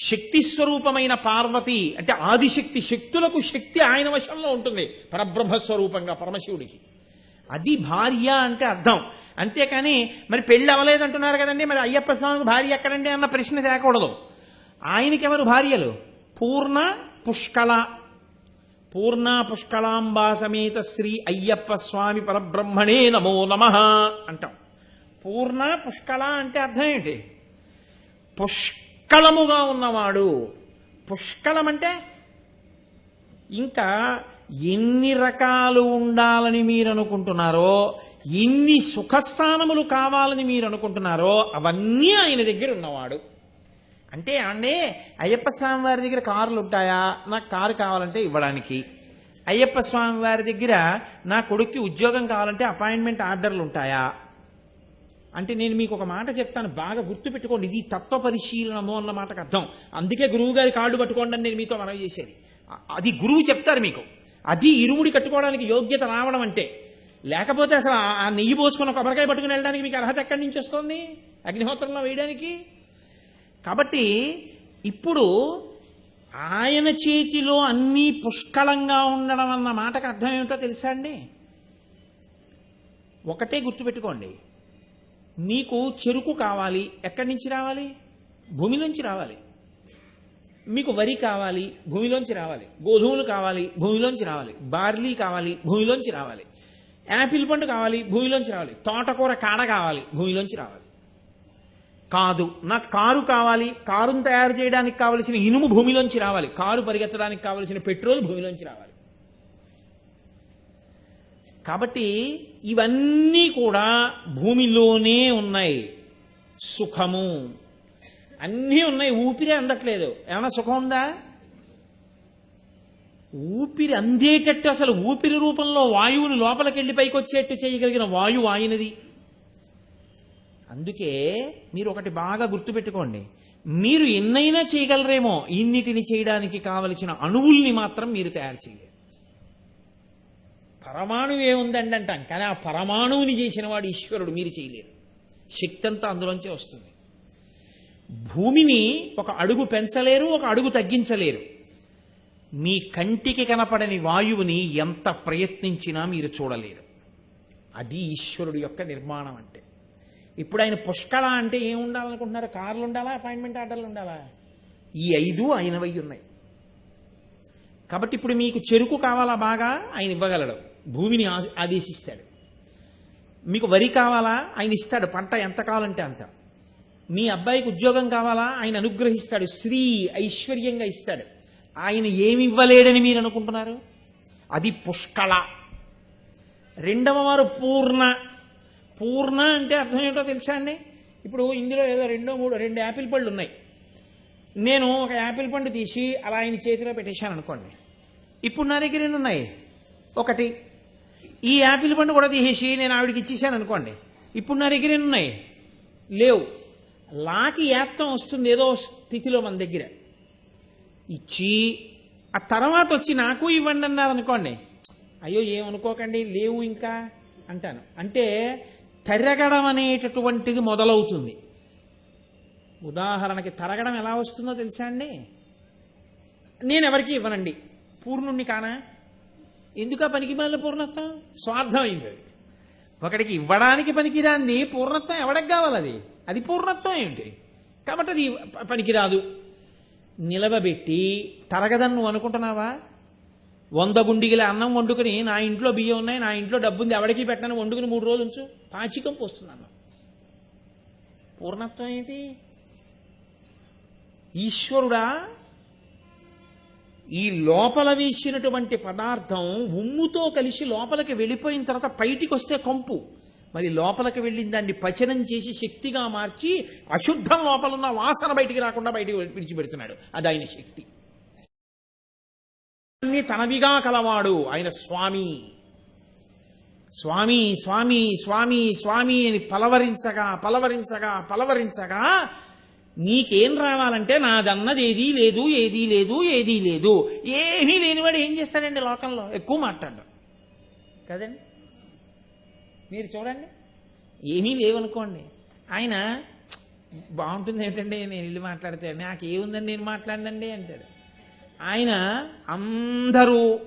శక్తి స్వరూపమైన పార్వతి అంటే ఆదిశక్తి శక్తులకు శక్తి ఆయన వశంలో ఉంటుంది పరబ్రహ్మ స్వరూపంగా పరమశివుడికి. అది భార్య అంటే అర్థం. అంతేకాని మరి పెళ్ళి అవ్వలేదంటున్నారు కదండి మరి అయ్యప్ప స్వామికి భార్య ఎక్కడండి అన్న ప్రశ్న తేకూడదు. ఆయనకెవరు భార్యలు? పూర్ణ పుష్కళ పూర్ణ పుష్కళాంబా సమేత శ్రీ అయ్యప్ప స్వామి పరబ్రహ్మణే నమో నమ అంటాం. పూర్ణ పుష్కళ అంటే అర్థం ఏంటి? పుష్క పుష్కళముగా ఉన్నవాడు. పుష్కళం అంటే ఇంకా ఎన్ని రకాలు ఉండాలని మీరు అనుకుంటున్నారో ఎన్ని సుఖస్థానములు కావాలని మీరు అనుకుంటున్నారో అవన్నీ ఆయన దగ్గర ఉన్నవాడు. అంటే అండి అయ్యప్ప స్వామి వారి దగ్గర కార్లు ఉంటాయా నాకు కారు కావాలంటే ఇవ్వడానికి. అయ్యప్ప స్వామి వారి దగ్గర నా కొడుక్కి ఉద్యోగం కావాలంటే అపాయింట్మెంట్ ఆర్డర్లు ఉంటాయా అంటే నేను మీకు ఒక మాట చెప్తాను బాగా గుర్తుపెట్టుకోండి ఇది తత్వ పరిశీలనము అన్న మాటకు అర్థం. అందుకే గురువు గారి కాళ్ళు పట్టుకోండి అని నేను మీతో మనవి చేసేది. అది గురువు చెప్తారు మీకు. అది ఇరుముడి కట్టుకోవడానికి యోగ్యత రావడం అంటే. లేకపోతే అసలు ఆ- ఆ నెయ్యి పోసుకున్న కొబ్బరికాయ పట్టుకుని వెళ్ళడానికి మీకు అర్హత ఎక్కడి నుంచి వస్తుంది? అగ్నిహోత్రంలో వేయడానికి? కాబట్టి ఇప్పుడు ఆయన చేతిలో అన్నీ పుష్కలంగా ఉండడం అన్న మాటకు అర్థం ఏమిటో తెలుసా అండి? ఒకటే గుర్తుపెట్టుకోండి మీకు చెరుకు కావాలి. ఎక్కడి నుంచి రావాలి? భూమిలోంచి రావాలి. మీకు వరి కావాలి భూమిలోంచి రావాలి. గోధుమలు కావాలి భూమిలోంచి రావాలి. బార్లీ కావాలి భూమిలోంచి రావాలి. యాపిల్ పండు కావాలి భూమిలోంచి రావాలి. తోటకూర కాడ కావాలి భూమిలోంచి రావాలి. కాదు. నాకు కారు కావాలి కారును తయారు చేయడానికి కావలసిన ఇనుము భూమిలోంచి రావాలి. కారు పరిగెత్తడానికి కావలసిన పెట్రోల్ భూమిలోంచి రావాలి. కాబట్టి ఇవన్నీ కూడా భూమిలోనే ఉన్నాయి. సుఖము. అన్నీ ఉన్నాయి. ఊపిరి అందట్లేదు. ఏమైనా సుఖం ఉందా? ఊపిరి అందేటట్టు అసలు ఊపిరి రూపంలో వాయువుని లోపలికి వెళ్ళి పైకి వచ్చేట్టు చేయగలిగిన వాయువు ఆయనది. అందుకే మీరు ఒకటి బాగా గుర్తుపెట్టుకోండి. మీరు ఎన్నైనా చేయగలరేమో. ఇన్నిటిని చేయడానికి కావలసిన అణువుల్ని మాత్రం మీరు తయారు చేయలేరు. పరమాణువు ఏముందండి అంటాం కానీ ఆ పరమాణువుని చేసిన వాడు ఈశ్వరుడు మీరు చేయలేరు. శక్తి అంతా అందులోంచే వస్తుంది. భూమిని ఒక అడుగు పెంచలేరు ఒక అడుగు తగ్గించలేరు. మీ కంటికి కనపడని వాయువుని ఎంత ప్రయత్నించినా మీరు చూడలేరు. అది ఈశ్వరుడు యొక్క నిర్మాణం అంటే. ఇప్పుడు ఆయన పుష్కళ అంటే ఏం ఉండాలనుకుంటున్నారు కార్లు ఉండాలా? అపాయింట్మెంట్ ఆర్డర్లు ఉండాలా? ఈ ఐదు ఆయనవై ఉన్నాయి. కాబట్టి ఇప్పుడు మీకు చెరుకు కావాలా బాగా? ఆయన ఇవ్వగలడు. భూమిని ఆదేశిస్తాడు. మీకు వరి కావాలా? ఆయన ఇస్తాడు. పంట ఎంత కావాలంటే అంత. మీ అబ్బాయికి ఉద్యోగం కావాలా? ఆయన అనుగ్రహిస్తాడు. శ్రీ ఐశ్వర్యంగా ఇస్తాడు. ఆయన ఏమి ఇవ్వలేడని మీరు అనుకుంటున్నారు? అది పుష్కళ రెండవ వారు పూర్ణ. పూర్ణ అంటే అర్థం ఏంటో తెలుసా అండి? ఇప్పుడు ఇందులో ఏదో రెండో మూడు రెండు యాపిల్ పళ్ళు ఉన్నాయి. నేను ఒక యాపిల్ పండు తీసి అలా ఆయన చేతిలో పెట్టేశాను అనుకోండి. ఇప్పుడు నా దగ్గర ఎన్ని ఉన్నాయి? ఒకటి. ఈ యాపిల్ పండు కూడా తీసేసి నేను ఆవిడకి ఇచ్చేసాను అనుకోండి. ఇప్పుడు నా దగ్గర ఉన్నాయి? లేవు. లాకి ఏత్తం వస్తుంది ఏదో స్థితిలో మన దగ్గర. ఇచ్చి ఆ తర్వాత వచ్చి నాకు ఇవ్వండి అన్నారు అనుకోండి. అయ్యో ఏమనుకోకండి లేవు ఇంకా అంటాను. అంటే తరగడం అనేటటువంటిది మొదలవుతుంది. ఉదాహరణకి తరగడం ఎలా వస్తుందో తెలుసా అండి? నేను ఎవరికి ఇవ్వనండి? పూర్ణుణ్ణి కానా? ఎందుక పనికి మళ్ళీ పూర్ణత్వం? స్వార్థం అయింది. అది ఒకడికి ఇవ్వడానికి పనికిరాంది పూర్ణత్వం ఎవడికి కావాలి అది? అది పూర్ణత్వం ఏంటి? కాబట్టి అది పనికిరాదు. నిలబెట్టి తరగదని నువ్వు అనుకుంటున్నావా? వంద గుండిగిల అన్నం వండుకుని నా ఇంట్లో బియ్యం ఉన్నాయి నా ఇంట్లో డబ్బు ఉంది ఎవడికి పెట్టను వండుకుని మూడు రోజులు ఉంచు. పాచికం పోస్తుంది అన్నం పూర్ణత్వం ఏంటి? ఈశ్వరుడా ఈ లోపల వేసినటువంటి పదార్థం ఉమ్ముతో కలిసి లోపలికి వెళ్ళిపోయిన తర్వాత బయటికి వస్తే కంపు. మరి లోపలికి వెళ్ళిన దాన్ని పచనం చేసి శక్తిగా మార్చి అశుద్ధం లోపల ఉన్న వాసన బయటికి రాకుండా బయటికి విడిచిపెడుతున్నాడు. అది ఆయన శక్తి. అన్ని తనవిగా కలవాడు ఆయన స్వామి. స్వామి స్వామి స్వామి స్వామి అని పలవరించగా పలవరించగా పలవరించగా నీకేం రావాలంటే నాదన్నది ఏదీ లేదు ఏదీ లేదు ఏదీ లేదు. ఏమీ లేనివాడు ఏం చేస్తాడండి లోకంలో? ఎక్కువ మాట్లాడు కదండి? మీరు చూడండి. ఏమీ లేవనుకోండి. ఆయన బాగుంటుంది ఏంటండి నేను వెళ్ళి మాట్లాడితే నాకు నేను మాట్లాడినండి అంటాడు. ఆయన అందరూ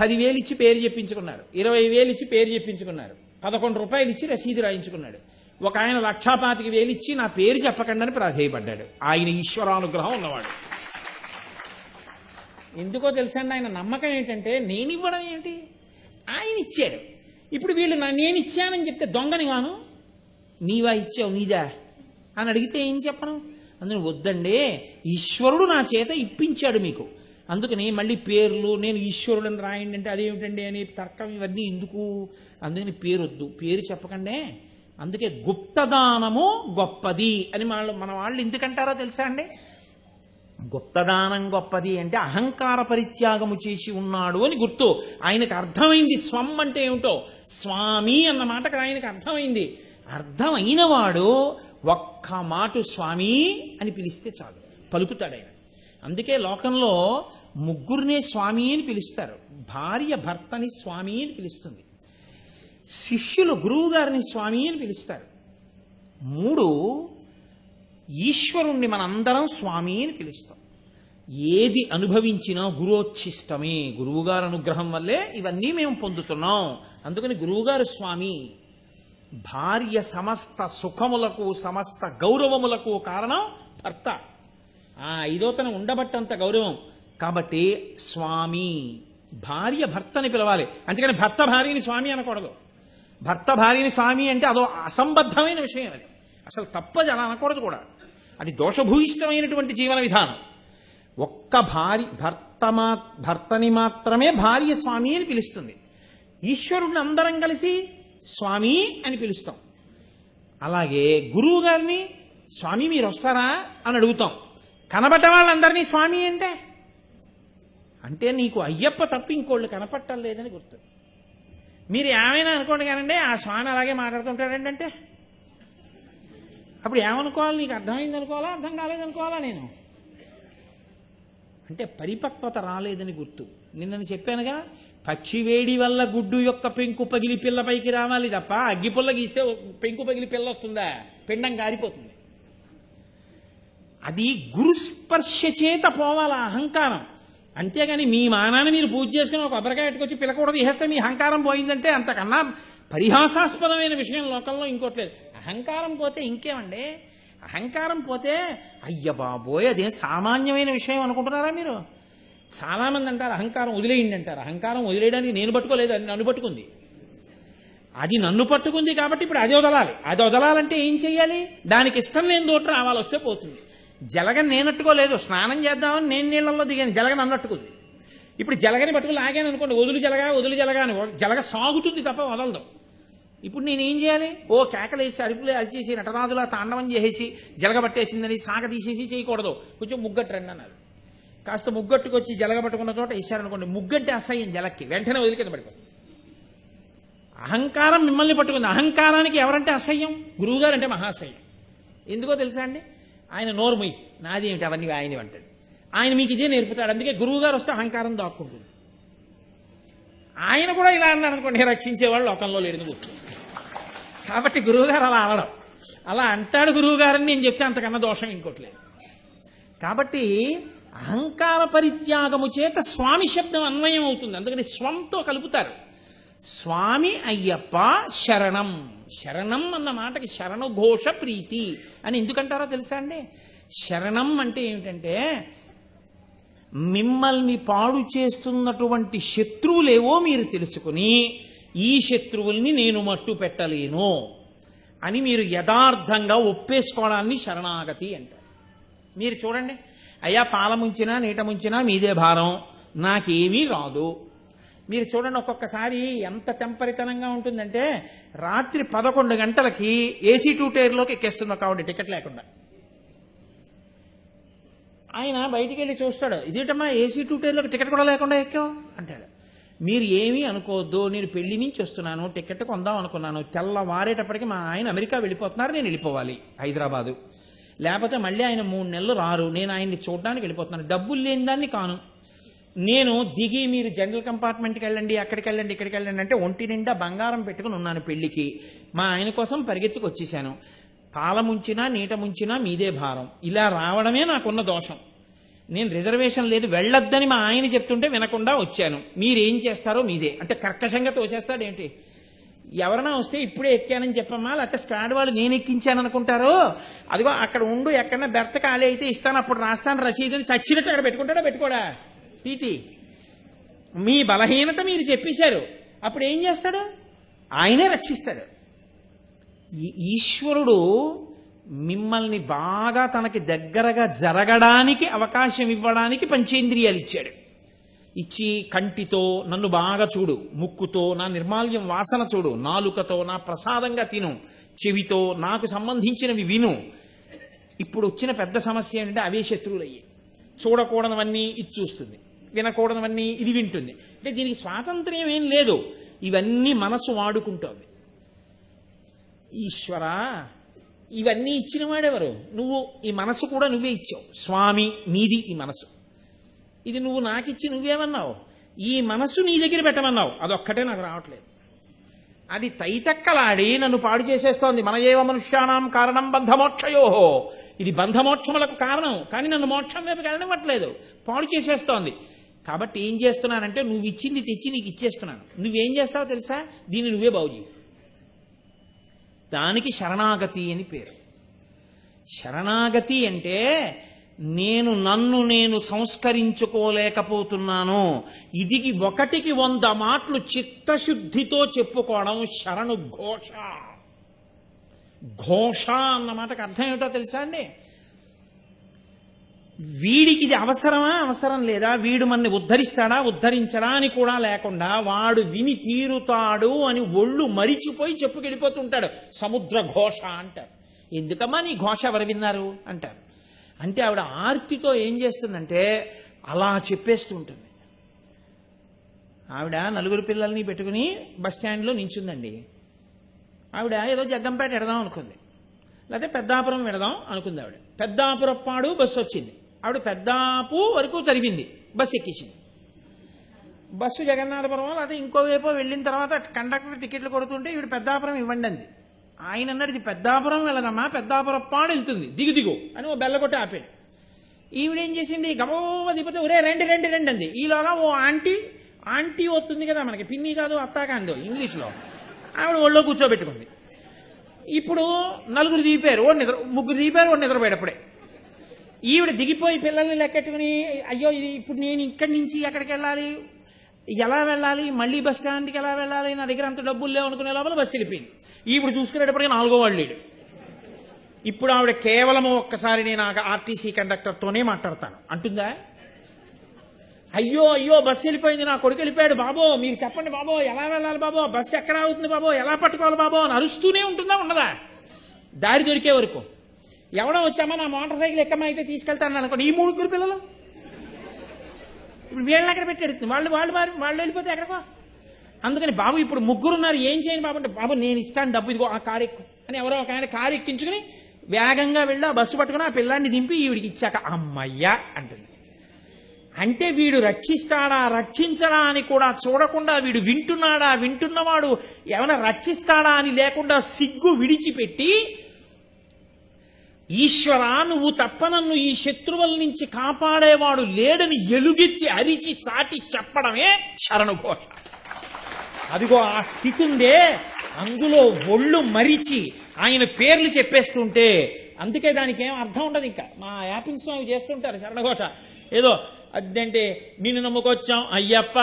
పదివేలు ఇచ్చి పేరు చెప్పించుకున్నారు. ఇరవై వేలు ఇచ్చి పేరు చెప్పించుకున్నారు. పదకొండు రూపాయలు ఇచ్చి రసీదు రాయించుకున్నాడు. ఒక ఆయన లక్షాపాతికి వేలిచ్చి నా పేరు చెప్పకండి అని ప్రాధేయపడ్డాడు. ఆయన ఈశ్వరానుగ్రహం ఉన్నవాడు. ఎందుకో తెలుసండి ఆయన నమ్మకం ఏంటంటే నేను ఇవ్వడం ఏంటి? ఆయన ఇచ్చాడు. ఇప్పుడు వీళ్ళు నా నేను ఇచ్చానని చెప్తే దొంగని గాను నీవా ఇచ్చావు నీదా? అని అడిగితే ఏం చెప్పను? అందుకని వద్దండి ఈశ్వరుడు నా చేత ఇప్పించాడు మీకు. అందుకని మళ్ళీ పేర్లు నేను ఈశ్వరుడని రాయండి అంటే అదేమిటండి అని తర్కం ఇవన్నీ ఎందుకు? అందుకని పేరు వద్దు పేరు చెప్పకండే. అందుకే గుప్తదానము గొప్పది అని వాళ్ళు మన వాళ్ళు ఎందుకంటారో తెలుసా అండి? గుప్తదానం గొప్పది అంటే అహంకార పరిత్యాగము చేసి ఉన్నాడు అని గుర్తు. ఆయనకు అర్థమైంది స్వం అంటే ఏమిటో. స్వామి అన్న మాటకు ఆయనకు అర్థమైంది. అర్థమైన వాడు ఒక్క మాటు స్వామి అని పిలిస్తే చాలు. పలుకుతాడు ఆయన. అందుకే లోకంలో ముగ్గురినే స్వామి అని పిలుస్తారు. భార్య భర్తని స్వామి అని పిలుస్తుంది. శిష్యులు గురువు గారిని స్వామి అని పిలుస్తారు. మూడు ఈశ్వరుణ్ణి మనందరం స్వామి అని పిలుస్తాం. ఏది అనుభవించినా గురోచ్చిష్టమే గురువుగారు అనుగ్రహం వల్లే ఇవన్నీ మేము పొందుతున్నాం. అందుకని గురువుగారు స్వామి భార్య సమస్త సుఖములకు సమస్త గౌరవములకు కారణం భర్త. ఆ ఐదోతన ఉండబట్టంత గౌరవం. కాబట్టి స్వామి భార్య భర్తని పిలవాలి. అందుకని భర్త భార్యని స్వామి అనకూడదు. భర్త భార్యని స్వామి అంటే అదో అసంబద్ధమైన విషయం అది. అసలు తప్పది అలా అనకూడదు కూడా. అది దోషభూయిష్టమైనటువంటి జీవన విధానం. ఒక్క భార్య భర్త మా భర్తని మాత్రమే భార్య స్వామి అని పిలుస్తుంది. ఈశ్వరుడిని అందరం కలిసి స్వామి అని పిలుస్తాం. అలాగే గురువు గారిని స్వామి మీరు వస్తారా అని అడుగుతాం. కనబడ్డ వాళ్ళందరినీ స్వామి అంటే? అంటే నీకు అయ్యప్ప తప్ప ఇంకోళ్ళు కనపట్టం లేదని గుర్తు. మీరు ఏమైనా అనుకోండి కానండి ఆ స్వామి అలాగే మాట్లాడుతుంటాడండి అంటే అప్పుడు ఏమనుకోవాలి? నీకు అర్థమైంది అనుకోవాలా? అర్థం కాలేదనుకోవాలా నేను? అంటే పరిపక్వత రాలేదని గుర్తు. నిన్నను చెప్పానుగా పక్షి వేడి వల్ల గుడ్డు యొక్క పెంకు పగిలి పిల్ల పైకి రావాలి తప్ప అగ్గి పుల్ల గీస్తే పెంకు పగిలి పిల్ల వస్తుందా? పిండం గారిపోతుంది అది గురుస్పర్శ చేత పోవాల? అహంకారం. అంతేగాని మీ మానాన్ని మీరు పూజ చేసుకుని ఒక కొబ్బరికాయ ఎట్టుకొచ్చి పిల్లకూడదు ఇహేస్తే మీ అహంకారం పోయిందంటే అంతకన్నా పరిహాసాస్పదమైన విషయం లోకంలో ఇంకోట్లేదు అహంకారం పోతే ఇంకేమండి? అహంకారం పోతే అయ్య బాబోయ్ అదేం సామాన్యమైన విషయం అనుకుంటున్నారా మీరు? చాలా మంది అంటారు అహంకారం వదిలేయండి అంటారు. అహంకారం వదిలేయడానికి నేను పట్టుకోలేదు అది నన్ను పట్టుకుంది. అది నన్ను పట్టుకుంది కాబట్టి ఇప్పుడు అది వదలాలి. అది వదలాలంటే ఏం చేయాలి దానికి ఇష్టం లేని దోట రావాలి వస్తే పోతుంది. జలగని నేనట్టుకోలేదు. స్నానం చేద్దామని నేను నీళ్ళల్లో దిగాను. జలగని అన్నట్టుకుంది. ఇప్పుడు జలగని పట్టుకు లాగాను అనుకోండి. వదులు జలగా వదులు జలగా అని. జలగ సాగుతుంది తప్ప వదలదు. ఇప్పుడు నేనేం చేయాలి? ఓ కేకలేసి అరుపులు అరిచేసి నటరాజులా తాండవం చేసేసి జలగ పట్టేసిందని సాగ తీసేసి చేయకూడదు. కొంచెం ముగ్గట్టు రండి అన్నారు. కాస్త ముగ్గట్టుకొచ్చి జలగ పట్టుకున్న చోట ఇచ్చారనుకోండి ముగ్గంటే అసహ్యం జలక్కి. వెంటనే వదిలి కింద పడిపోతుంది. అహంకారం మిమ్మల్ని పట్టుకుంది. అహంకారానికి ఎవరంటే అసహ్యం? గురువుగారు అంటే మహాశయం ఎందుకో తెలుసా అండి? ఆయన నోరుమొయ్యి నాది ఏమిటి? అవన్నీ ఆయన అంటాడు. ఆయన మీకు ఇదే నేర్పుతాడు. అందుకే గురువు గారు వస్తే అహంకారం దాక్కుంటుంది. ఆయన కూడా ఇలా అన్నాడు అనుకోండి రక్షించేవాళ్ళు లోకంలో లేడు కూర్చో కాబట్టి గురువుగారు అలా అనడం. అలా అంటాడు గురువుగారని నేను చెప్తే అంతకన్నా దోషం ఇంకోట్లేదు కాబట్టి అహంకార పరిత్యాగము చేత స్వామి శబ్దం అన్వయం అవుతుంది. అందుకని స్వంతో కలుపుతారు. స్వామి అయ్యప్ప శరణం. శరణం అన్న మాటకి శరణఘోష ప్రీతి అని ఎందుకంటారో తెలుసా అండి? శరణం అంటే ఏమిటంటే మిమ్మల్ని పాడు చేస్తున్నటువంటి శత్రువులేవో మీరు తెలుసుకుని ఈ శత్రువుల్ని నేను మట్టు పెట్టలేను అని మీరు యథార్థంగా ఒప్పేసుకోవడాన్ని శరణాగతి అంటారు. మీరు చూడండి అయ్యా పాల ముంచినా నీట ముంచినా మీదే భారం నాకేమీ రాదు. మీరు చూడండి ఒక్కొక్కసారి ఎంత తెంపరితనంగా ఉంటుందంటే రాత్రి పదకొండు గంటలకి ఏసీ టూ టైర్లోకి ఎక్కేస్తుంది ఒక ఆవిడ టికెట్ లేకుండా. ఆయన బయటికి వెళ్ళి చూస్తాడు ఇదేటమ్మా ఏసీ టూ టైర్లోకి టికెట్ కూడా లేకుండా ఎక్కావు? అంటాడు. మీరు ఏమీ అనుకోవద్దు నేను పెళ్ళి నుంచి వస్తున్నాను టికెట్ కొందాం అనుకున్నాను. తెల్లవారేటప్పటికి మా ఆయన అమెరికా వెళ్ళిపోతున్నారు నేను వెళ్ళిపోవాలి హైదరాబాదు. లేకపోతే మళ్ళీ ఆయన మూడు నెలలు రారు నేను ఆయన్ని చూడడానికి వెళ్ళిపోతున్నాను. డబ్బులు లేని దాన్ని కాను. నేను దిగి మీరు జనరల్ కంపార్ట్మెంట్కి వెళ్ళండి అక్కడికి వెళ్ళండి ఇక్కడికి వెళ్ళండి అంటే ఒంటి నిండా బంగారం పెట్టుకుని ఉన్నాను పెళ్ళికి మా ఆయన కోసం పరిగెత్తుకు వచ్చేసాను పాలముంచినా నీట ముంచినా మీదే భారం. ఇలా రావడమే నాకున్న దోషం. నేను రిజర్వేషన్ లేదు వెళ్ళొద్దని మా ఆయన చెప్తుంటే వినకుండా వచ్చాను. మీరేం చేస్తారో మీదే. అంటే కర్కశంగా తోచేస్తాడేంటి ఎవరైనా వస్తే ఇప్పుడే ఎక్కానని చెప్పమ్మా లేకపోతే స్క్వాడ్ వాళ్ళు నేను ఎక్కించాను అనుకుంటారో? అదిగో అక్కడ ఉండు ఎక్కడన్నా బెర్త ఖాళీ అయితే ఇస్తాను అప్పుడు రాస్తాను రసీదుని తచ్చినట్టు అక్కడ పెట్టుకుంటాడా పెట్టుకోడా? టీటీ మీ బలహీనత మీరు చెప్పేశారు. అప్పుడు ఏం చేస్తాడు? ఆయనే రక్షిస్తాడు. ఈ ఈశ్వరుడు మిమ్మల్ని బాగా తనకి దగ్గరగా జరగడానికి అవకాశం ఇవ్వడానికి పంచేంద్రియాలు ఇచ్చాడు. ఇచ్చి కంటితో నన్ను బాగా చూడు ముక్కుతో నా నిర్మాల్యం వాసన చూడు నాలుకతో నా ప్రసాదంగా తిను చెవితో నాకు సంబంధించినవి విను. ఇప్పుడు వచ్చిన పెద్ద సమస్య ఏంటంటే అవే శత్రువులయ్యి. చూడకూడనివన్నీ ఇది చూస్తుంది. వినకూడనివన్నీ ఇది వింటుంది. అంటే దీనికి స్వాతంత్ర్యం ఏం లేదు. ఇవన్నీ మనసు వాడుకుంటోంది. ఈశ్వరా ఇవన్నీ ఇచ్చిన వాడెవరు? నువ్వు ఈ మనసు కూడా నువ్వే ఇచ్చావు. స్వామి నీది ఈ మనసు. ఇది నువ్వు నాకిచ్చి నువ్వేమన్నావు? ఈ మనసు నీ దగ్గర పెట్టమన్నావు. అదొక్కటే నాకు రావట్లేదు. అది తైతక్కలాడి నన్ను పాడు చేసేస్తోంది. మన ఏవ మనుష్యానాం కారణం బంధమోక్షయోహో ఇది బంధమోక్షములకు కారణం. కానీ నన్ను మోక్షం వైపు వెళ్ళనివ్వట్లేదు. పాడు చేసేస్తోంది. కాబట్టి ఏం చేస్తున్నానంటే నువ్వు ఇచ్చింది తెచ్చి నీకు ఇచ్చేస్తున్నాను. నువ్వేం చేస్తావో తెలుసా? దీన్ని నువ్వే బాగు దానికి శరణాగతి అని పేరు. శరణాగతి అంటే నేను నన్ను నేను సంస్కరించుకోలేకపోతున్నాను. ఇదికి ఒకటికి వంద మాటలు చిత్తశుద్ధితో చెప్పుకోవడం శరణు ఘోష. ఘోష అన్నమాటకు అర్థం ఏమిటో తెలుసా అండి? వీడికి ఇది అవసరమా? అవసరం లేదా? వీడు మనని ఉద్ధరిస్తాడా? ఉద్ధరించడా అని కూడా లేకుండా వాడు విని తీరుతాడు అని ఒళ్ళు మరిచిపోయి చెప్పుకెళ్ళిపోతుంటాడు. సముద్ర ఘోష అంటారు. ఎందుకమ్మా నీ ఘోష ఎవరు విన్నారు? అంటారు. అంటే ఆవిడ ఆర్తితో ఏం చేస్తుందంటే అలా చెప్పేస్తూ ఉంటుంది ఆవిడ నలుగురు పిల్లల్ని పెట్టుకుని బస్ స్టాండ్లో నించుందండి. ఆవిడ ఏదో జగ్గంపేట ఎడదాం అనుకుంది. లేకపోతే పెద్దాపురం పెడదాం అనుకుంది ఆవిడ. పెద్దాపురప్పాడు బస్సు వచ్చింది ఆవిడ పెద్దాపు వరకు తరిగింది బస్సు ఎక్కించింది. బస్సు జగన్నాథపురం లేకపోతే ఇంకోవైపు వెళ్ళిన తర్వాత కండక్టర్ టికెట్లు కొడుతుంటే ఈవిడ పెద్దాపురం ఇవ్వండి అంది. ఆయన అన్నాడు ఇది పెద్దాపురం వెళ్ళదమ్మా పెద్దాపురం పాడు వెళ్తుంది దిగు దిగు అని ఓ బెల్ల కొట్టి ఆపాడు. ఈవిడేం చేసింది? గబోవ దిగిపోతే ఒరే రెండు రెండు రెండు అంది. ఈలోగా ఓ ఆంటీ ఆంటీ వస్తుంది కదా మనకి పిన్ని కాదు అత్తా కాదు ఇంగ్లీష్లో. ఆవిడ ఒళ్ళో కూర్చోబెట్టుకుంది. ఇప్పుడు నలుగురు దిగిపోయారు ఓ నిద్ర ముగ్గురు దిగిపోయారు ఓ నిద్రపోయేటప్పుడే. ఈవిడ దిగిపోయి పిల్లల్ని లెక్కెట్టుకుని అయ్యో ఇది ఇప్పుడు నేను ఇక్కడి నుంచి ఎక్కడికి వెళ్ళాలి? ఎలా వెళ్ళాలి? మళ్ళీ బస్ స్టాండ్కి ఎలా వెళ్ళాలి? నా దగ్గర అంత డబ్బులు లేవు అనుకునే లోపల బస్సు వెళ్ళిపోయింది. ఈవిడ చూసుకునేటప్పటికీ నాలుగో వాళ్ళు లేడు. ఇప్పుడు ఆవిడ కేవలం ఒక్కసారి నేను ఆర్టీసీ కండక్టర్తోనే మాట్లాడతాను. అంటుందా? అయ్యో అయ్యో బస్సు వెళ్ళిపోయింది నా కొడుకు వెళ్ళిపోయాడు బాబో. మీరు చెప్పండి బాబో ఎలా వెళ్ళాలి బాబో? బస్సు ఎక్కడ అవుతుంది బాబో? ఎలా పట్టుకోవాలి బాబో? అని అరుస్తూనే ఉంటుందా ఉండదా? దారి దొరికే వరకు. ఎవడో వచ్చామా? నా మోటార్ సైకిల్ ఎక్కమా అయితే తీసుకెళ్తాను అనుకోండి. ఈ ముగ్గురు పిల్లలు? ఇప్పుడు వీళ్ళని ఎక్కడ పెట్టాడు వాళ్ళు వాళ్ళు వారు వాళ్ళు వెళ్ళిపోతే ఎక్కడికో? అందుకని బాబు ఇప్పుడు ముగ్గురు ఉన్నారు ఏం చేయను బాబు అంటే బాబు నేను ఇస్తాను డబ్బు ఇదిగో ఆ కారు ఎక్కు. అని ఎవరో ఒక ఆయన కారు ఎక్కించుకుని వేగంగా వెళ్ళి ఆ బస్సు పట్టుకుని ఆ పిల్లాన్ని దింపి ఈవిడికి ఇచ్చాక అమ్మయ్యా అంటుంది. అంటే వీడు రక్షిస్తాడా రక్షించడా అని కూడా చూడకుండా వీడు వింటున్నాడా వింటున్నవాడు ఏమైనా రక్షిస్తాడా అని లేకుండా సిగ్గు విడిచిపెట్టి ఈశ్వరా నువ్వు తప్ప నన్ను ఈ శత్రువుల నుంచి కాపాడేవాడు లేడని ఎలుగెత్తి అరిచి చాటి చెప్పడమే శరణుఘోష. అదిగో ఆ స్థితి ఉందే అందులో ఒళ్ళు మరిచి ఆయన పేర్లు చెప్పేస్తుంటే అందుకే దానికి ఏం అర్థం ఉండదు ఇంకా. మా యాపింగ్స్ అవి చేస్తుంటారు శరణఘోష. ఏదో అదంటే నిన్ను నమ్ముకొచ్చాం అయ్యప్ప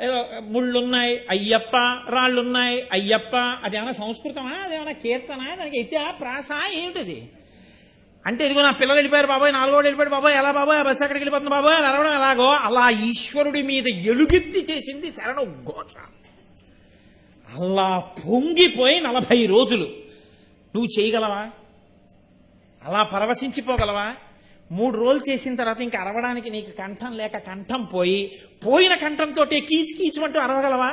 ఏదో ముళ్ళున్నాయి అయ్యప్ప రాళ్ళున్నాయి అయ్యప్ప అదేమన్నా సంస్కృతమా అదేమన్నా కీర్తన దానికి అయితే ప్రాస ఏమిటది? అంటే ఇదిగో నా పిల్లలు వెళ్ళిపోయారు బాబాయ్ నాలుగో వెళ్ళిపోయాడు బాబాయ్ ఎలా బాబాయ్ ఆ బస్సు ఎక్కడికి వెళ్ళిపోతుంది బాబాయ్ అని అరవడం ఎలాగో అలా ఈశ్వరుడి మీద ఎలుగెత్తి చేసింది శరణు ఘోష. అలా పొంగిపోయి నలభై రోజులు. నువ్వు చేయగలవా? అలా పరవశించిపోగలవా? మూడు రోజులు చేసిన తర్వాత ఇంకా అరవడానికి నీకు కంఠం లేక కంఠం పోయి పోయిన కంఠంతో కీచు కీచుమంటూ అరవగలవా?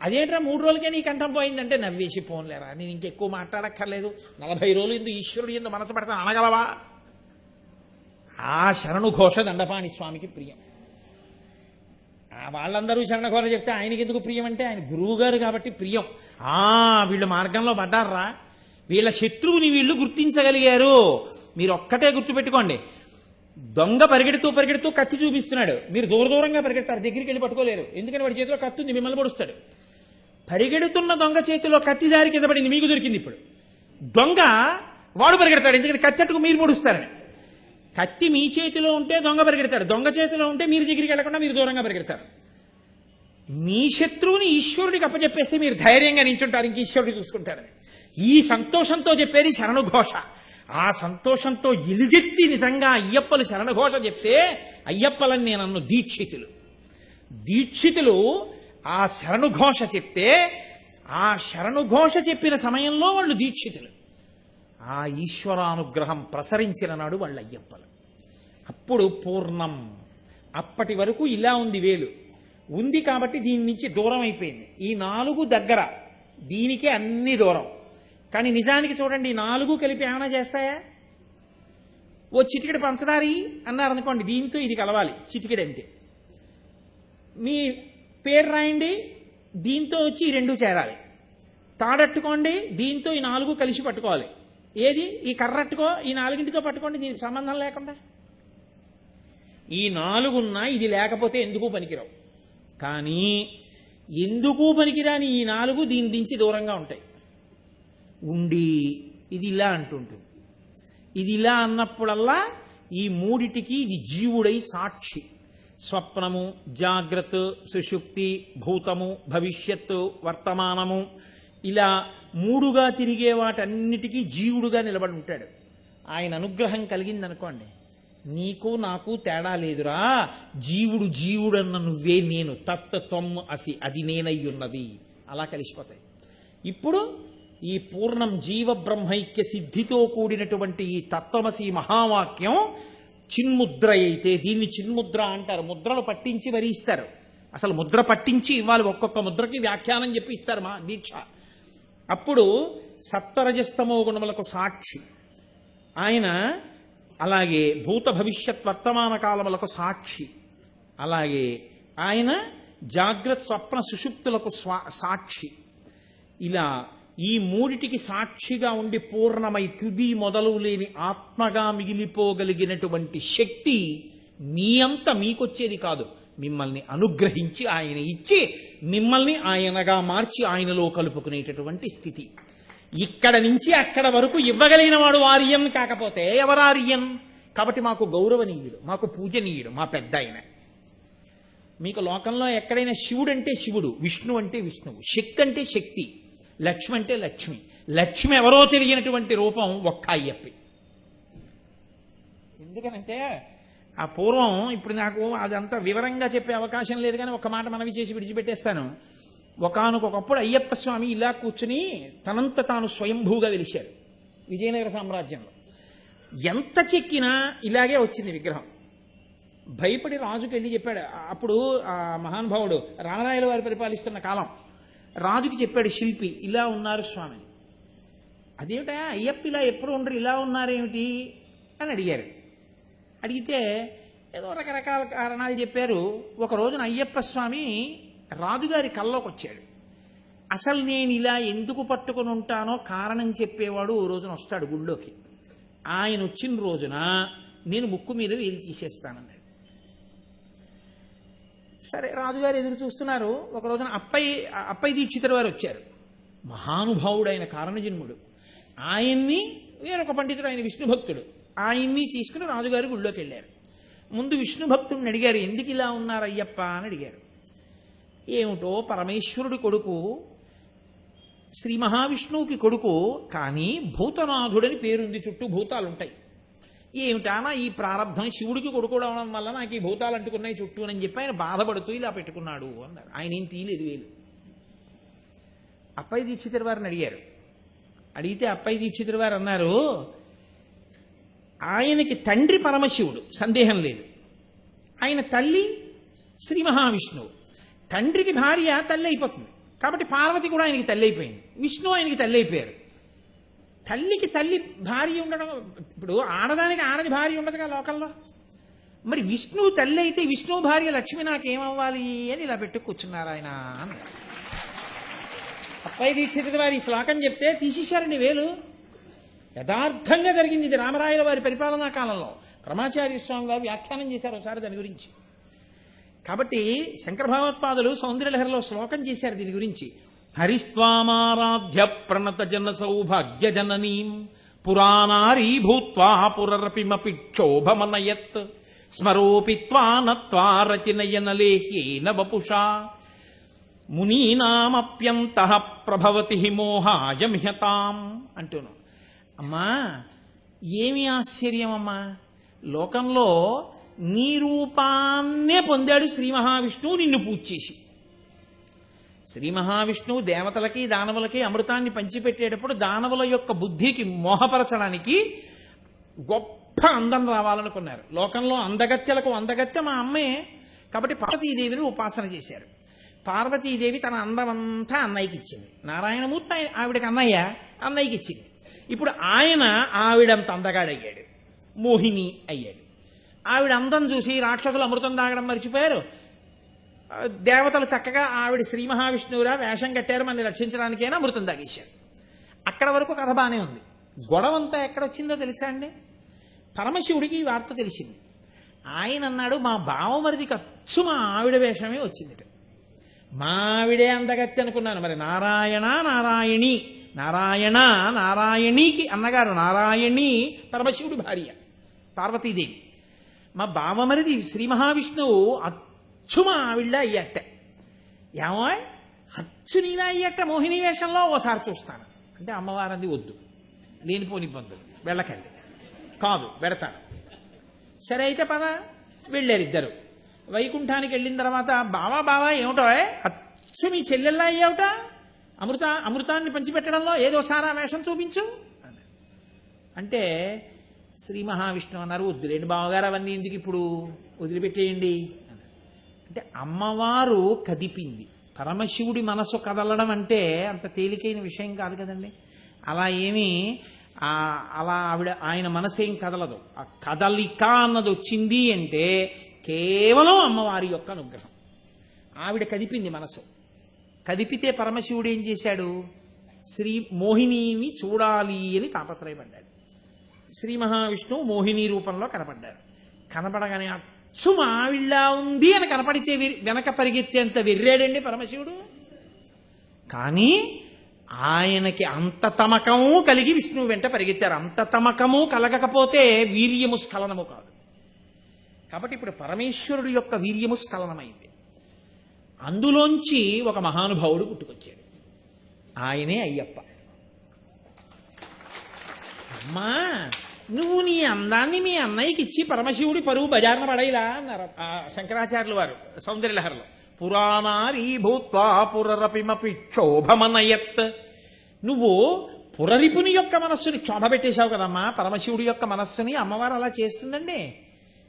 అదేంట్రా మూడు రోజులకే నీ కంఠం పోయిందంటే నవ్వేసి పోన్లేరా? నేను ఇంకెక్కువ మాట్లాడక్కర్లేదు. నలభై రోజులు ఇందు ఈశ్వరుడు ఎందు మనసు పెడతాను అనగలవా? ఆ శరణుఘోష దండపాణి స్వామికి ప్రియం. ఆ వాళ్ళందరూ శరణఘోష చెప్తే ఆయనకి ఎందుకు ప్రియం అంటే ఆయన గురువు గారు కాబట్టి ప్రియం. ఆ వీళ్ళు మార్గంలో పడ్డారా వీళ్ళ శత్రువుని వీళ్ళు గుర్తించగలిగారు. మీరు ఒక్కటే గుర్తుపెట్టుకోండి. దొంగ పరిగెడుతూ పరిగెడుతూ కత్తి చూపిస్తున్నాడు. మీరు దూర దూరంగా పరిగెడతారు దగ్గరికి వెళ్ళి పట్టుకోలేరు. ఎందుకని వాడి చేతిలో కత్తుంది మిమ్మల్ని పొడుస్తాడు. పరిగెడుతున్న దొంగ చేతిలో కత్తి జారి కింద పడింది మీకు దొరికింది ఇప్పుడు. దొంగ వాడు పరిగెడతాడు ఎందుకంటే కత్తి అట్టుకు మీరు పొడుస్తారని కత్తి మీ చేతిలో ఉంటే దొంగ పరిగెడతాడు దొంగ చేతిలో ఉంటే మీరు దగ్గరికి వెళ్ళకుండా మీరు దూరంగా పరిగెడతారు. మీ శత్రువుని ఈశ్వరుడికి అప్పచెప్పేస్తే మీరు ధైర్యంగా నించుంటారు ఇంక ఈశ్వరుడు చూసుకుంటారని ఈ సంతోషంతో చెప్పేది శరణుఘోష. ఆ సంతోషంతో ఇలుగెత్తి నిజంగా అయ్యప్పలు శరణఘోష చెప్తే అయ్యప్పలని నేను అన్ను దీక్షితులు. దీక్షితులు ఆ శరణుఘోష చెప్తే ఆ శరణుఘోష చెప్పిన సమయంలో వాళ్ళు దీక్షితులు. ఆ ఈశ్వరానుగ్రహం ప్రసరించిన నాడు వాళ్ళ అయ్యప్పలు. అప్పుడు పూర్ణం. అప్పటి వరకు ఇలా ఉంది వేలు. ఉంది కాబట్టి దీని నుంచి దూరం అయిపోయింది. ఈ నాలుగు దగ్గర దీనికే అన్ని దూరం. కానీ నిజానికి చూడండి ఈ నాలుగు కలిపి ఏమైనా చేస్తాయా? ఓ చిటికెడు పంచదారి అన్నారు అనుకోండి దీంతో ఇది కలవాలి. చిటికెడు అంటే. మీ పేరు రాయండి దీంతో వచ్చి ఈ రెండు చేరాలి. తాడట్టుకోండి దీంతో ఈ నాలుగు కలిసి పట్టుకోవాలి. ఏది? ఈ కర్రట్టుకో ఈ నాలుగింటికో పట్టుకోండి దీనికి సంబంధం లేకుండా. ఈ నాలుగున్నా ఇది లేకపోతే ఎందుకు పనికిరావు? కానీ ఎందుకు పనికిరాని ఈ నాలుగు దీని దించి దూరంగా ఉంటాయి. ఉండి ఇది ఇలా అంటుంటుంది. ఇది ఇలా అన్నప్పుడల్లా ఈ మూడిటికి ఇది జీవుడై సాక్షి. స్వప్నము జాగ్రత్త సుషుప్తి భూతము భవిష్యత్తు వర్తమానము ఇలా మూడుగా తిరిగే వాటన్నిటికీ జీవుడుగా నిలబడి ఉంటాడు. ఆయన అనుగ్రహం కలిగిందనుకోండి నీకు నాకు తేడా లేదురా జీవుడు జీవుడన్న నువ్వే నేను తత్త తొమ్ము అసి అది నేనయ్యున్నది. అలా కలిసిపోతాయి. ఇప్పుడు ఈ పూర్ణం జీవ బ్రహ్మైక్య సిద్ధితో కూడినటువంటి ఈ తత్వమసి మహావాక్యం చిన్ముద్ర అయితే దీన్ని చిన్ముద్ర అంటారు. ముద్రలు పట్టించి మరీ ఇస్తారు. అసలు ముద్ర పట్టించి ఇవ్వాలి ఒక్కొక్క ముద్రకి వ్యాఖ్యానం చెప్పి ఇస్తారు మా దీక్ష. అప్పుడు సప్తరజస్తమో గుణములకు సాక్షి. ఆయన అలాగే భూత భవిష్యత్ వర్తమాన కాలములకు సాక్షి. అలాగే ఆయన జాగ్రత్త స్వప్న సుషుప్తులకు స్వా సాక్షి. ఇలా ఈ మూడిటికి సాక్షిగా ఉండి పూర్ణమై తుది మొదలు లేని ఆత్మగా మిగిలిపోగలిగినటువంటి శక్తి మీ అంత మీకొచ్చేది కాదు. మిమ్మల్ని అనుగ్రహించి ఆయన ఇచ్చి మిమ్మల్ని ఆయనగా మార్చి ఆయనలో కలుపుకునేటటువంటి స్థితి. ఇక్కడ నుంచి అక్కడ వరకు ఇవ్వగలిగిన వాడు ఆర్యం కాకపోతే ఎవరార్యం కాబట్టి మాకు గౌరవనీయుడు మాకు పూజనీయుడు మా పెద్ద ఆయన మీకు లోకంలో ఎక్కడైనా శివుడు అంటే శివుడు విష్ణు అంటే విష్ణువు శక్తి అంటే శక్తి. లక్ష్మి అంటే లక్ష్మి. లక్ష్మి ఎవరో తెలియనటువంటి రూపం ఒక్క అయ్యప్పి. ఎందుకనంటే ఆ పూర్వం ఇప్పుడు నాకు అదంతా వివరంగా చెప్పే అవకాశం లేదు కానీ ఒక మాట మనవి చేసి విడిచిపెట్టేస్తాను. ఒకనకొకప్పుడు అయ్యప్ప స్వామి ఇలా కూర్చుని తనంత తాను స్వయంభూగా వెలిశారు విజయనగర సామ్రాజ్యంలో. ఎంత చెక్కినా ఇలాగే వచ్చింది విగ్రహం. భయపడి రాజుకి వెళ్ళి చెప్పాడు అప్పుడు ఆ మహానుభావుడు రామరాయల వారు పరిపాలిస్తున్న కాలం రాజుకి చెప్పాడు శిల్పి ఇలా ఉన్నారు స్వామి. అదేమిటా? అయ్యప్ప ఇలా ఎప్పుడు ఉండరు? ఇలా ఉన్నారేమిటి? అని అడిగారు. అడిగితే ఏదో రకరకాల కారణాలు చెప్పారు. ఒక రోజున అయ్యప్ప స్వామి రాజుగారి కల్లోకి వచ్చాడు అసలు నేను ఇలా ఎందుకు పట్టుకుని ఉంటానో కారణం చెప్పేవాడు ఓ రోజున వస్తాడు గుళ్ళోకి. ఆయన వచ్చిన రోజున నేను ముక్కు మీద వేలు తీసేస్తానన్నాడు. సరే రాజుగారు ఎదురు చూస్తున్నారు. ఒక రోజున అప్పయ్య అప్పయ్య దీక్షితుల వారు వచ్చారు. మహానుభావుడైన కారణజన్ముడు. ఆయన్ని వేరొక పండితుడు ఆయన విష్ణు భక్తుడు. ఆయన్ని తీసుకుని రాజుగారు గుళ్ళోకి వెళ్ళారు ముందు విష్ణు భక్తుడిని అడిగారు ఎందుకు ఇలా ఉన్నారు అయ్యప్ప అని అడిగారు. ఏమిటో పరమేశ్వరుడి కొడుకు శ్రీ మహావిష్ణువుకి కొడుకు కానీ భూతనాథుడని పేరుంది చుట్టూ భూతాలుంటాయి. ఏమిటానా ఈ ప్రారంధం శివుడికి కొడుకోవడం వల్ల నాకు ఈ భూతాలు అంటుకున్నాయి చుట్టూ అని చెప్పి ఆయన బాధపడుతూ ఇలా పెట్టుకున్నాడు అన్నారు ఆయన ఏం తీయలేదు వేలు. అప్పయ్య దీక్షితుడి వారిని అడిగారు. అడిగితే అప్పయ్య దీక్షితుడి వారు అన్నారు ఆయనకి తండ్రి పరమశివుడు సందేహం లేదు. ఆయన తల్లి శ్రీ మహావిష్ణువు. తండ్రికి భార్య తల్లి అయిపోతుంది. కాబట్టి పార్వతి కూడా ఆయనకి తల్లి అయిపోయింది. విష్ణు ఆయనకి తల్లి అయిపోయారు. తల్లికి తల్లి భార్య ఉండడం ఇప్పుడు ఆడదానికి ఆడది భార్య ఉండదుగా లోకల్లో. మరి విష్ణువు తల్లి అయితే విష్ణువు భార్య లక్ష్మి నాకేమవ్వాలి అని ఇలా పెట్టు కూర్చున్నారు ఆయన అప్పయ్య దీక్షితుల వారి శ్లోకం చెప్తే తీసేశారండి వేలు. యథార్థంగా జరిగింది ఇది రామరాయల వారి పరిపాలనా కాలంలో. పరమాచార్య స్వామి వారు వ్యాఖ్యానం చేశారు ఒకసారి దాని గురించి. కాబట్టి శంకర భగవత్పాదులు సౌందర్యలహరిలో శ్లోకం చేశారు దీని గురించి. హరిస్వామారాధ్య ప్రణత జన సౌభాగ్య జననీం పురాణారీ భూత్వా పురరపిమపి క్షోభమనయత్ స్మరోపి త్వానత్వా రచనయన వపుషా. మునీనామప్యంత ప్రభవతి మోహాయమిహతాం అంటున్నాం అమ్మా ఏమి ఆశ్చర్యమమ్మా లోకంలో నీ రూపాన్నే పొందాడు శ్రీ మహావిష్ణువు నిన్ను పూజ చేసి. శ్రీ మహావిష్ణువు దేవతలకి దానవులకి అమృతాన్ని పంచిపెట్టేటప్పుడు దానవుల యొక్క బుద్ధికి మోహపరచడానికి గొప్ప అందం రావాలనుకున్నారు లోకంలో అందగత్యలకు అందగత్య మా అమ్మే. కాబట్టి పార్వతీదేవిని ఉపాసన చేశారు. పార్వతీదేవి తన అందమంతా అన్నయ్యకి ఇచ్చింది. నారాయణమూర్తి ఆవిడకి అన్నయ్య అన్నయ్యకి ఇచ్చింది. ఇప్పుడు ఆయన ఆవిడంత అందగాడయ్యాడు. మోహిని అయ్యాడు. ఆవిడ అందం చూసి రాక్షసులు అమృతం తాగడం మర్చిపోయారు. దేవతలు చక్కగా ఆవిడ శ్రీ మహావిష్ణువురా వేషం కట్టారు మనల్ని రక్షించడానికైనా మృతం తాగేశారు. అక్కడ వరకు కథ బానే ఉంది. గొడవంతా ఎక్కడొచ్చిందో తెలుసా అండి? పరమశివుడికి ఈ వార్త తెలిసింది. ఆయన అన్నాడు మా బావమరిదికి అచ్చు మా ఆవిడ వేషమే వచ్చింది మా ఆవిడే అందగత్తి అనుకున్నాను. మరి నారాయణ నారాయణి నారాయణ నారాయణికి అన్నగారు నారాయణి పరమశివుడి భార్య పార్వతీదేవి. మా బావమరిది శ్రీ మహావిష్ణువు అచ్చుమా ఆవిడ అయ్యట్ట ఏమో అచ్చు నీలా అయ్యట్ట మోహిని వేషంలో ఓసారి చూస్తాను అంటే అమ్మవారంది వద్దు లేనిపోని ఇబ్బందులు వెళ్ళకండి కాదు పెడతాను సరే అయితే పద వెళ్ళారు ఇద్దరు వైకుంఠానికి వెళ్ళిన తర్వాత బావా బావా ఏమిటో అచ్చు మీ చెల్లెల్లా అయ్యావుట అమృత అమృతాన్ని పంచిపెట్టడంలో ఏదో సారా వేషం చూపించు అంటే శ్రీ మహావిష్ణువు అన్నారు వద్దులేండి బావగారు అవన్నీ ఎందుకు ఇప్పుడు వదిలిపెట్టేయండి అంటే అమ్మవారు కదిపింది. పరమశివుడి మనసు కదలడం అంటే అంత తేలికైన విషయం కాదు కదండి. అలా ఏమీ అలా ఆవిడ ఆయన మనసు ఏం కదలదు. ఆ కదలిక అన్నది వచ్చింది అంటే కేవలం అమ్మవారి యొక్క అనుగ్రహం. ఆవిడ కదిపింది మనసు. కదిపితే పరమశివుడు ఏం చేశాడు? శ్రీ మోహినిని చూడాలి అని తాపత్రయపడ్డాడు. శ్రీ మహావిష్ణువు మోహిని రూపంలో కనపడ్డాడు. కనపడగానే అచ్చు మావిళ్ళా ఉంది అని కనపడితే వె- వెనక పరిగెత్తేంత వెర్రాడండి పరమశివుడు? కానీ ఆయనకి అంత తమకము కలిగి విష్ణువు వెంట పరిగెత్తారు. అంత తమకము కలగకపోతే వీర్యము స్ఖలనము కాదు. కాబట్టి ఇప్పుడు పరమేశ్వరుడు యొక్క వీర్యము స్ఖలనమైంది. అందులోంచి ఒక మహానుభావుడు పుట్టుకొచ్చాడు. ఆయనే అయ్యప్ప. అమ్మా! నువ్వు నీ అందాన్ని మీ అన్నయ్యకి ఇచ్చి పరమశివుడి పరువు బజార్న పడైలా అన్నారు. శంకరాచార్యులు వారు సౌందర్యలహరిలో. పురాణారీ భూత్వా పురరపిమపి క్షోభమనయత్. నువ్వు పురరిపుని యొక్క మనస్సుని క్షోభపెట్టేశావు కదమ్మా పరమశివుడి యొక్క మనస్సుని అమ్మవారు అలా చేస్తుందండి.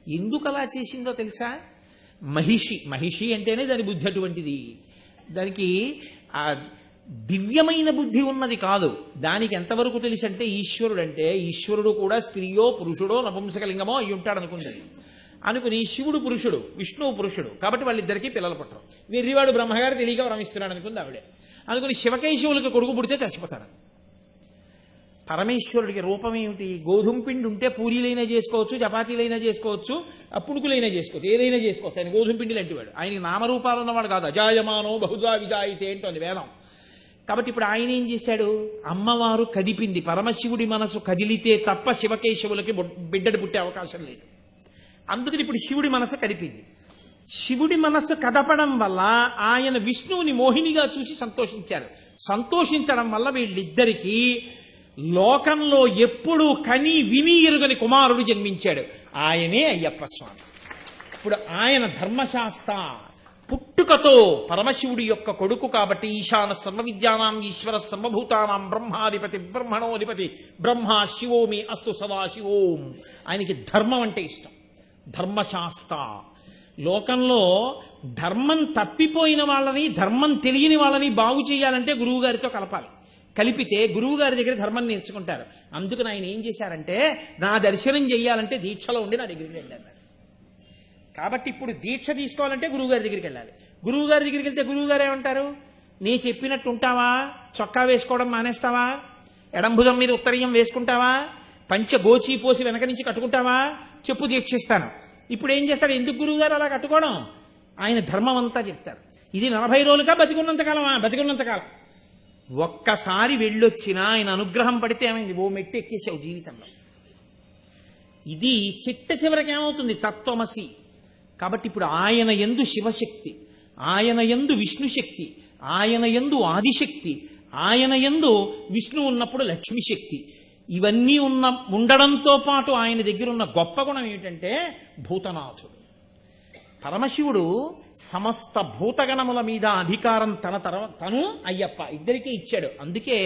ఎందుకు అలా చేసిందో తెలుసా? మహిషి మహిషి అంటేనే దాని బుద్ధి అటువంటిది. దానికి ఆ దివ్యమైన బుద్ధి ఉన్నది కాదు. దానికి ఎంతవరకు తెలుసు అంటే ఈశ్వరుడు అంటే ఈశ్వరుడు కూడా స్త్రీయో పురుషుడో నపుంసకలింగమో అయి ఉంటాడు అనుకుంటుంది అనుకుని శివుడు పురుషుడు విష్ణువు పురుషుడు. కాబట్టి వాళ్ళిద్దరికీ పిల్లలు పుట్టరు. వెర్రివాడు బ్రహ్మగారు తెలియక భ్రమిస్తున్నాడు అనుకుంది ఆవిడే. అనుకుని శివకేశవులకు కొడుకు పుడితే చచ్చిపోతాడు. పరమేశ్వరుడికి రూపం ఏమిటి? గోధుమ పిండి ఉంటే పూరీలైనా చేసుకోవచ్చు చపాతీలైనా చేసుకోవచ్చు అప్పుడుకులైనా చేసుకోవచ్చు ఏదైనా చేసుకోవచ్చు. ఆయన గోధుమ పిండి లాంటివాడు. ఆయనకి నామరూపాలు ఉన్నవాడు కాదు. అజాయమానో బహుజా విజాయితే ఏంటో వేదం. కాబట్టి ఇప్పుడు ఆయన ఏం చేశాడు? అమ్మవారు కదిపింది. పరమశివుడి మనసు కదిలితే తప్ప శివకేశవులకి బిడ్డడు పుట్టే అవకాశం లేదు. అందుకని ఇప్పుడు శివుడి మనసు కదిపింది. శివుడి మనస్సు కదపడం వల్ల ఆయన విష్ణువుని మోహినిగా చూసి సంతోషించారు. సంతోషించడం వల్ల వీళ్ళిద్దరికీ లోకంలో ఎప్పుడూ కని విని ఎరుగని కుమారుడు జన్మించాడు. ఆయనే అయ్యప్ప స్వామి. ఇప్పుడు ఆయన ధర్మశాస్త్ర పుట్టుకతో పరమశివుడి యొక్క కొడుకు కాబట్టి ఈశాన సర్వ విద్యానాం ఈశ్వర సర్వభూతానాం బ్రహ్మాధిపతి బ్రహ్మణోధిపతి బ్రహ్మ శివోమి అస్తు సదా శివోం. ఆయనకి ధర్మం అంటే ఇష్టం. ధర్మశాస్త్ర. లోకంలో ధర్మం తప్పిపోయిన వాళ్ళని ధర్మం తెలియని వాళ్ళని బాగు చేయాలంటే గురువు గారితో కలపాలి. కలిపితే గురువు గారి దగ్గర ధర్మం నేర్చుకుంటారు. అందుకని ఆయన ఏం చేశారంటే నా దర్శనం చేయాలంటే దీక్షలో ఉండి నా దగ్గరికి వెళ్ళారు. కాబట్టి ఇప్పుడు దీక్ష తీసుకోవాలంటే గురువుగారి దగ్గరికి వెళ్ళాలి. గురువుగారి దగ్గరికి వెళ్తే గురువుగారు ఏమంటారు? నీ చెప్పినట్టు ఉంటావా చొక్కా వేసుకోవడం మానేస్తావా? ఎడంభుజం మీద ఉత్తరీయం వేసుకుంటావా? పంచ గోచి పోసి వెనక నుంచి కట్టుకుంటావా? చెప్పు దీక్షిస్తాను. ఇప్పుడు ఏం చేస్తాడు ఎందుకు గురువు గారు అలా కట్టుకోవడం? ఆయన ధర్మం అంతా చెప్తారు. ఇది నలభై రోజులుగా బతికున్నంత బతికున్నంతకాలం బతికున్నంత ఒక్కసారి వెళ్ళొచ్చినా ఆయన అనుగ్రహం పడితే ఏమైంది? ఓ మెట్టు ఎక్కేసావు జీవితంలో. ఇది చిట్ట చివరికి ఏమవుతుంది తత్వమసి. కాబట్టి ఇప్పుడు ఆయన ఎందు శివశక్తి ఆయన ఎందు విష్ణుశక్తి ఆయన ఎందు ఆదిశక్తి ఆయన ఎందు విష్ణు ఉన్నప్పుడు లక్ష్మీశక్తి. ఇవన్నీ ఉన్న ఉండడంతో పాటు ఆయన దగ్గర ఉన్న గొప్ప గుణం ఏమిటంటే భూతనాథుడు. పరమశివుడు సమస్త భూతగణముల మీద అధికారం తన తర తను అయ్యప్ప ఇద్దరికీ ఇచ్చాడు. అందుకే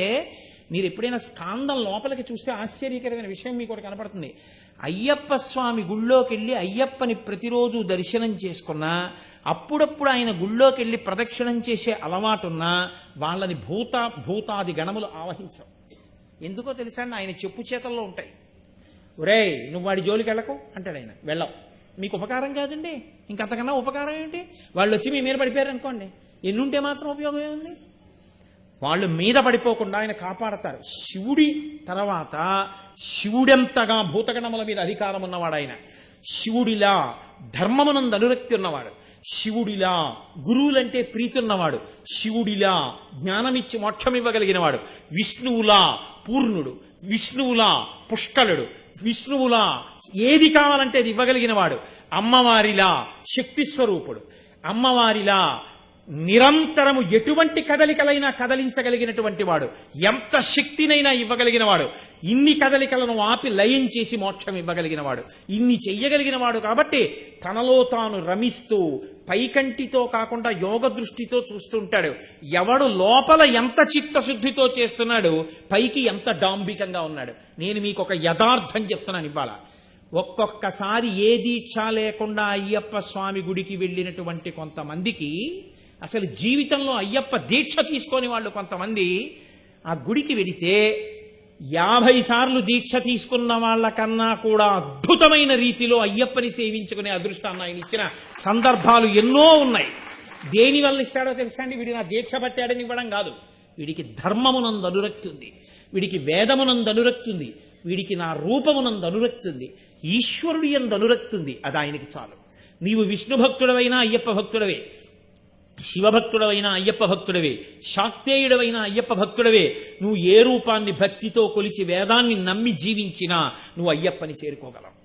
మీరు ఎప్పుడైనా స్కాందం లోపలికి చూస్తే ఆశ్చర్యకరమైన విషయం మీకు కనపడుతుంది. అయ్యప్ప స్వామి గుళ్ళోకి వెళ్ళి అయ్యప్పని ప్రతిరోజు దర్శనం చేసుకున్నా అప్పుడప్పుడు ఆయన గుళ్ళోకి వెళ్ళి ప్రదక్షిణం చేసే అలవాటున్నా వాళ్ళని భూత భూతాది గణములు ఆవహించవు. ఎందుకో తెలుసా ఆయన చెప్పు చేతల్లో ఉంటాయి. ఒరేయ్ నువ్వు వాడి జోలికి వెళ్ళకు అంటాడు ఆయన. వెళ్ళవు. మీకు ఉపకారం కాదండి? ఇంకంతకన్నా ఉపకారం ఏంటి? వాళ్ళు వచ్చి మీ మీద పడిపోయారు అనుకోండి ఎన్నుంటే మాత్రం ఉపయోగం ఏముంది? వాళ్ళు మీద పడిపోకుండా ఆయన కాపాడతారు. శివుడి తర్వాత శివుడెంతగా భూతగణముల మీద అధికారం ఉన్నవాడు ఆయన. శివుడిలా ధర్మమునందు అనురక్తి ఉన్నవాడు. శివుడిలా గురువులంటే ప్రీతి ఉన్నవాడు. శివుడిలా జ్ఞానమిచ్చి మోక్షం ఇవ్వగలిగినవాడు. విష్ణువులా పూర్ణుడు. విష్ణువులా పుష్కలుడు. విష్ణువులా ఏది కావాలంటే అది ఇవ్వగలిగినవాడు. అమ్మవారిలా శక్తి స్వరూపుడు. అమ్మవారిలా నిరంతరము ఎటువంటి కదలికలైనా కదలించగలిగినటువంటి వాడు ఎంత శక్తినైనా ఇవ్వగలిగిన వాడు ఇన్ని కదలికలను ఆపి లయం చేసి మోక్షం ఇవ్వగలిగిన వాడు ఇన్ని చెయ్యగలిగిన వాడు కాబట్టి తనలో తాను రమిస్తూ పైకంటితో కాకుండా యోగ దృష్టితో చూస్తుంటాడు. ఎవడు లోపల ఎంత చిత్తశుద్ధితో చేస్తున్నాడు పైకి ఎంత డాంబికంగా ఉన్నాడు. నేను మీకు ఒక యథార్థం చెప్తున్నాను ఇవాళ. ఒక్కొక్కసారి ఏ దీక్ష లేకుండా అయ్యప్ప స్వామి గుడికి వెళ్ళినటువంటి కొంతమందికి అసలు జీవితంలో అయ్యప్ప దీక్ష తీసుకొని వాళ్ళు కొంతమంది ఆ గుడికి వెడితే యాభై సార్లు దీక్ష తీసుకున్న వాళ్ళకన్నా కూడా అద్భుతమైన రీతిలో అయ్యప్పని సేవించుకునే అదృష్టాన్ని ఆయన ఇచ్చిన సందర్భాలు ఎన్నో ఉన్నాయి. దేని వల్ల ఇస్తాడో తెలుసా అండి? వీడి నా దీక్ష పట్టాడని ఇవ్వడం కాదు. వీడికి ధర్మమునందు అనురక్తి ఉంది వీడికి వేదమునందు అనురక్తి ఉంది వీడికి నా రూపమునందు అనురక్తి ఉంది ఈశ్వరుడి ఎందు అనురక్తి ఉంది అది ఆయనకి చాలు. నీవు విష్ణు భక్తుడవైనా అయ్యప్ప భక్తుడవే. శివభక్తుడవైన అయ్యప్ప భక్తుడవే శాక్తేయుడవైన అయ్యప్ప భక్తుడవే. నువ్వు ఏ రూపాన్ని భక్తితో కొలిచి వేదాన్ని నమ్మి జీవించినా నువ్వు అయ్యప్పని చేరుకోగలవు.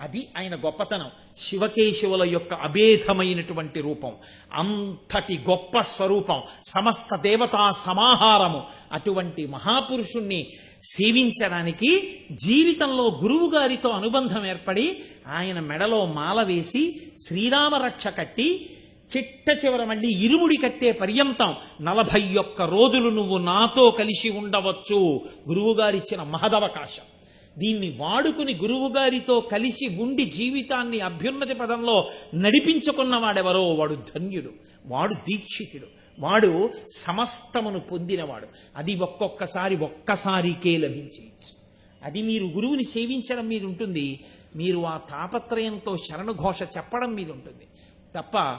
అది ఆయన గొప్పతనం. శివకేశవుల యొక్క అభేదమైనటువంటి రూపం. అంతటి గొప్ప స్వరూపం. సమస్త దేవతా సమాహారము. అటువంటి మహాపురుషుణ్ణి సేవించడానికి జీవితంలో గురువు గారితో అనుబంధం ఏర్పడి ఆయన మెడలో మాల వేసి శ్రీరామరక్ష కట్టి చిట్ట చివర మళ్ళీ ఇరుముడి కట్టే పర్యంతం నలభై ఒక్క రోజులు నువ్వు నాతో కలిసి ఉండవచ్చు. గురువుగారిచ్చిన మహదవకాశం. దీన్ని వాడుకుని గురువుగారితో కలిసి ఉండి జీవితాన్ని అభ్యున్నతి పదంలో నడిపించుకున్నవాడెవరో వాడు ధన్యుడు వాడు దీక్షితుడు వాడు సమస్తమును పొందినవాడు. అది ఒక్కొక్కసారి ఒక్కసారికే లభించేయచ్చు. అది మీరు గురువుని సేవించడం మీద ఉంటుంది మీరు ఆ తాపత్రయంతో శరణుఘోష చెప్పడం మీద ఉంటుంది. తప్ప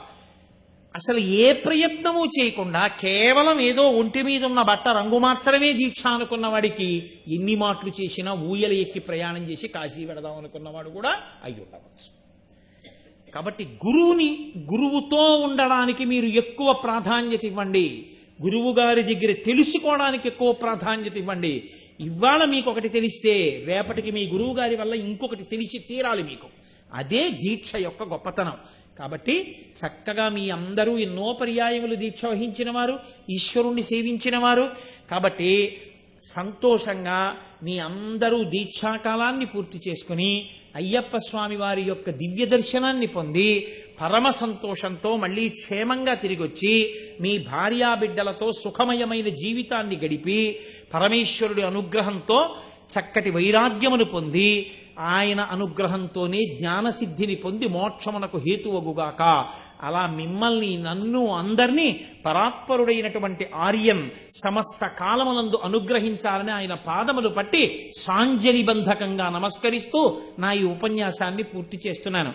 అసలు ఏ ప్రయత్నము చేయకుండా కేవలం ఏదో ఒంటి మీద ఉన్న బట్ట రంగు మార్చడమే దీక్ష అనుకున్న వాడికి ఎన్ని మాటలు చేసినా ఊయలు ఎక్కి ప్రయాణం చేసి కాశీ పెడదాం అనుకున్నవాడు కూడా అయి ఉండవచ్చు. కాబట్టి గురువుని గురువుతో ఉండడానికి మీరు ఎక్కువ ప్రాధాన్యత ఇవ్వండి. గురువు గారి దగ్గర తెలుసుకోవడానికి ఎక్కువ ప్రాధాన్యత ఇవ్వండి. ఇవాళ మీకు ఒకటి తెలిస్తే రేపటికి మీ గురువు గారి వల్ల ఇంకొకటి తెలిసి తీరాలి మీకు. అదే దీక్ష యొక్క గొప్పతనం. కాబట్టి చక్కగా మీ అందరూ ఎన్నో పర్యాయములు దీక్ష వహించిన వారు ఈశ్వరుణ్ణి సేవించిన వారు. కాబట్టి సంతోషంగా మీ అందరూ దీక్షాకాలాన్ని పూర్తి చేసుకుని అయ్యప్ప స్వామి వారి యొక్క దివ్య దర్శనాన్ని పొంది పరమ సంతోషంతో మళ్ళీ క్షేమంగా తిరిగి వచ్చి మీ భార్యాబిడ్డలతో సుఖమయమైన జీవితాన్ని గడిపి పరమేశ్వరుడి అనుగ్రహంతో చక్కటి వైరాగ్యమును పొంది ఆయన అనుగ్రహంతోనే జ్ఞానసిద్ధిని పొంది మోక్షమునకు హేతువగుగాక. అలా మిమ్మల్ని నన్ను అందరినీ పరాత్పరుడైనటువంటి ఆర్యం సమస్త కాలమునందు అనుగ్రహించాలని ఆయన పాదములు పట్టి సాంజలిబంధకంగా నమస్కరిస్తూ నా ఈ ఉపన్యాసాన్ని పూర్తి చేస్తున్నాను.